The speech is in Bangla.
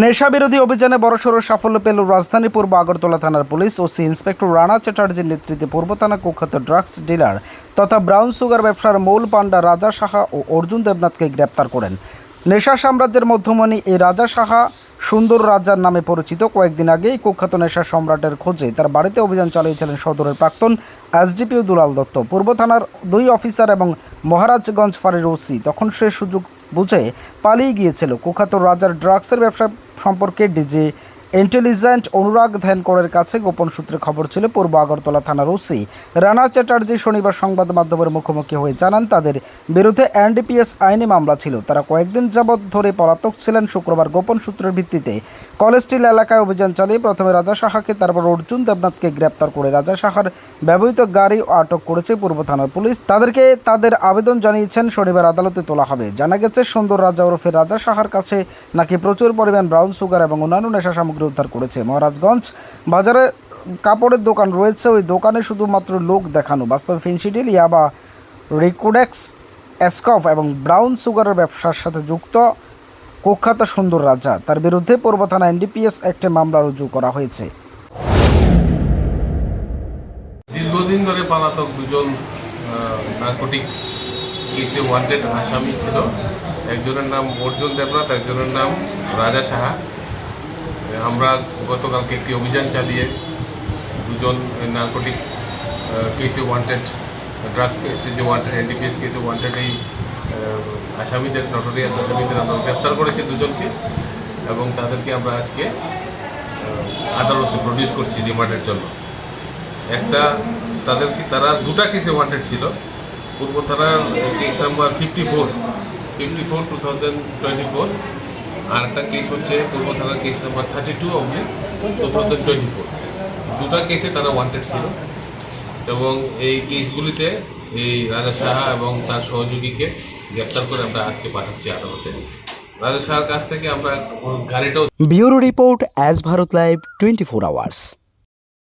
নেশা বিরোধী অভিযানে বড়সড় সাফল্য পেল রাজধানী পূর্ব আগরতলা থানার police O C inspector Rana চ্যাটার্জির নেতৃত্বে পূর্ব থানা কুখ্যাত ড্রাগস ডিলার তথা ব্রাউন সুগার ব্যবসার মূল পাণ্ডা রাজা সাহা ও অর্জুন দেবনাথকে গ্রেপ্তার করেন। নেশা সাম্রাজ্যের মধ্যমণি এই রাজা সাহা সুন্দর রাজার নামে পরিচিত। কয়েকদিন আগেই কুখ্যাত নেশা সম্রাটের খোঁজে তার বাড়িতে অভিযান চালিয়েছিলেন সদরের প্রাক্তন এসডিপিও দুলাল দত্ত। পূর্ব থানার দুই অফিসার এবং মহারাজগঞ্জ ফাঁড়ির ওসি। তখন সে সুযোগ বুঝে পালিয়ে গিয়েছিল। কুখ্যাত রাজার ড্রাগসের ব্যবসা সম্পর্কে ডিজি ইন্টেলিজেন্ট অনুরাগ ধ্যানকরের কাছে গোপন সূত্রে খবর ছিল, পূর্ব আগরতলা থানার ওসি রানা চ্যাটার্জি শনিবার সংবাদ মাধ্যমের মুখোমুখি হয়ে জানান, তাদের বিরুদ্ধে এনডিপিএস আইনি মামলা ছিল। তারা কয়েকদিন যাবৎ ধরে পলাতক ছিলেন শুক্রবার গোপন সূত্রের ভিত্তিতে। কলেস্টিল এলাকায় অভিযান চালিয়ে প্রথমে রাজা সাহাকে, তারপর অর্জুন দেবনাথকে গ্রেপ্তার করে রাজা সাহার ব্যবহৃত গাড়ি আটক করেছে পূর্ব থানার পুলিশ। তাদেরকে তাদের আবেদন জানিয়েছেন, শনিবার আদালতে তোলা হবে। জানা গেছে, সুন্দর রাজা ওরফে রাজা সাহার কাছে নাকি প্রচুর পরিমাণ ব্রাউন সুগার এবং অন্যান্য নেশা সামগ্রী উদ্ধার করেছে। মহারাজগঞ্জ বাজারে কাপড়ের দোকান রয়েছে। ওই দোকানে শুধুমাত্র লোক দেখানো। বাস্তবে ফিনসিডিল ইয়াবা, রিকোডেক্স, এসকফ এবং ব্রাউন সুগারের ব্যবসার সাথে যুক্ত কুখ্যাত সুন্দর রাজা। তার বিরুদ্ধে পূর্ব থানা এনডিপিএস একটি মামলা রুজু করা হয়েছে। দীর্ঘদিন ধরে পলাতক দুজন নার্কোটিক কেসে ওয়ান্টেড আসামি ছিল। একজনের নাম অর্জুন দেবনাথ, একজনের নাম রাজা সাহা। আমরা গতকালকে একটি অভিযান চালিয়ে দুজন নার্কোটিক কেসে ওয়ান্টেড ড্রাগ কেসে যে ওয়ান্টেড এনডিপিএস কেসে ওয়ান্টেড এই আসামিদের নটোরিয়াস আসামিদের আমরা গ্রেপ্তার করেছি দুজনকে এবং তাদেরকে আমরা আজকে আদালতে প্রডিউস করছি রিমান্ডের জন্য। একটা, তাদেরকে, তারা দুটা কেসে ওয়ান্টেড ছিল। পূর্ব থানার case number fifty four fifty four two thousand twenty four আর একটা কেস হচ্ছে পূর্ব থানার কেস নাম্বার থার্টি টু অব্দি টু থাউজেন্ড টোয়েন্টি ফোর দুটা কেসে তারা ওয়ান্টেড ছিল। এবং এই কেসগুলিতে এই রাজা সাহা এবং তার সহযোগীকে গ্রেপ্তার করে আমরা আজকে পাঠাচ্ছি আদালতে। রাজা সাহার কাছ থেকে আমরা গাড়িটাও bureau report as Bharat live twenty four hours